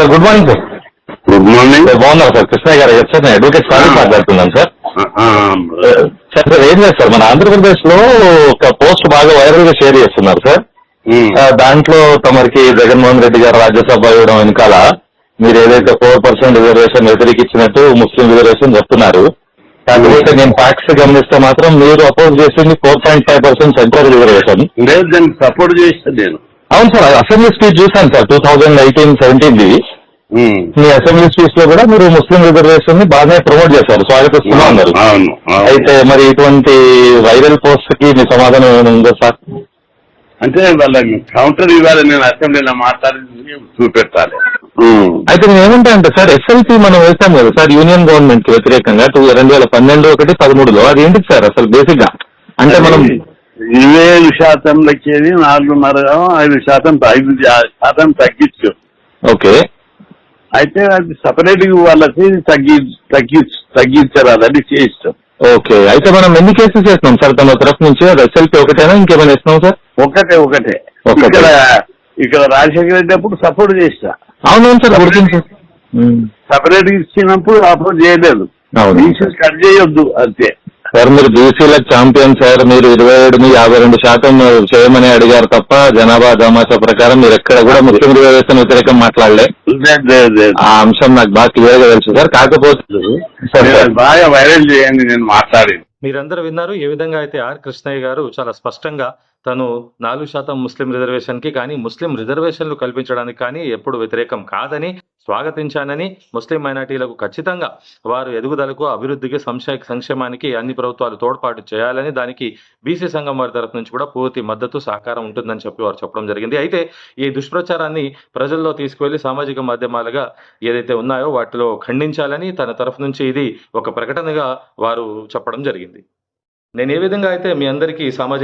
Sir good morning sir good morning sir బాగున్నారు sir Krishna గారు sir నేను అడ్వకేట్ సార్ మాట్లాడుతున్నాను సార్ సార్ సార్ ఏం లేదు సార్ మన ఆంధ్రప్రదేశ్లో ఒక పోస్ట్ బాగా వైరల్గా షేర్ చేస్తున్నారు సార్ దాంట్లో తమరికి జగన్మోహన్ రెడ్డి గారు రాజ్యసభ ఇవ్వడం వెనకాల మీరు ఏదైతే ఫోర్ పర్సెంట్ రిజర్వేషన్ వ్యతిరేకించినట్టు ముస్లిం రిజర్వేషన్ చెప్తున్నారు. కాకపోతే నేను ఫ్యాక్ట్స్ గమనిస్తే మాత్రం మీరు అపోజ్ చేసింది four point five percent central reservation లేదు దానికి సపోర్ట్ చేస్తాను నేను. అవును సార్ అసెంబ్లీ స్పీచ్ చూశాను సార్ టూ థౌజండ్ ఎయిటీన్ సెవెంటీన్ది. మీ అసెంబ్లీ స్పీచ్లో కూడా మీరు ముస్లిం రిజర్వేషన్ని బాగానే ప్రమోట్ చేశారు స్వాగతిస్తున్నా అవును. అయితే మరి ఇటువంటి వైరల్ పోస్ట్కి మీ సమాధానం ఏమైనా ఉందా సార్ అంటే వాళ్ళ కౌంటర్ ఇవ్వాలి నేను అసెంబ్లీలో మాట్లాడి చూపెట్టాలి. అయితే ఏమంటా అంటే సార్ ఎస్ఎల్పి మనం వేసాం కదా సార్ యూనియన్ గవర్నమెంట్కి వ్యతిరేకంగా టూ రెండు వేల పన్నెండు ఒకటి పదమూడులో అది ఏంటి సార్ అసలు బేసిక్గా అంటే మనం ఇరవై ఐదు శాతం లెక్కేది నాలుగున్నర ఐదు శాతం ఐదు శాతం తగ్గించు. ఓకే. అయితే అది సపరేట్ వాళ్ళకి తగ్గి తగ్గి తగ్గించారు అది చేయిస్తాం. ఓకే. అయితే మనం ఎన్ని కేసెస్ చేస్తున్నాం సార్? తమ తరఫు నుంచి ఎస్ఎల్పి ఒకటేనా? ఇంకేమైనా ఇస్తున్నాం సార్? ఒకటే ఒకటే. ఇక్కడ ఇక్కడ రాజశేఖర రెడ్డి అప్పుడు సపోర్ట్ చేస్తా. అవునవును సార్ గుర్తించి. సపరేట్ ఇచ్చినప్పుడు అప్పుడు చేయలేదు. కట్ చేయొద్దు అంతే. సార్ మీరు బీసీలకు ఛాంపియన్ సార్ మీరు ఇరవై ఏడు యాభై రెండు శాతం చేయమని అడిగారు తప్ప జనాభా దామాషా ప్రకారం మీరు ఎక్కడ కూడా ముస్లిం రిజర్వేషన్ వ్యతిరేకం మాట్లాడలే. ఆ అంశం నాకు బాగా క్లియర్గా తెలుసు సార్. కాకపోతే. బాగా వైరల్ చేయండి నేను మాట్లాడింది. మీరందరూ విన్నారు. ఏ విధంగా అయితే ఆర్ కృష్ణయ్య గారు చాలా స్పష్టంగా తను నాలుగు శాతం ముస్లిం రిజర్వేషన్కి కానీ ముస్లిం రిజర్వేషన్లు కల్పించడానికి కానీ ఎప్పుడు వ్యతిరేకం కాదని స్వాగతించానని ముస్లిం మైనార్టీలకు ఖచ్చితంగా వారు ఎదుగుదలకు అభివృద్ధికి సంశయ సంక్షేమానికి అన్ని ప్రభుత్వాలు తోడ్పాటు చేయాలని దానికి బీసీ సంఘం వారి తరఫు నుంచి కూడా పూర్తి మద్దతు సహకారం ఉంటుందని చెప్పి వారు చెప్పడం జరిగింది. అయితే ఈ దుష్ప్రచారాన్ని ప్రజల్లో తీసుకువెళ్ళి సామాజిక మాధ్యమాలుగా ఏదైతే ఉన్నాయో వాటిలో ఖండించాలని తన తరఫు నుంచి ఇది ఒక ప్రకటనగా వారు చెప్పడం జరిగింది. నేను ఏ విధంగా అయితే మీ అందరికీ సామాజిక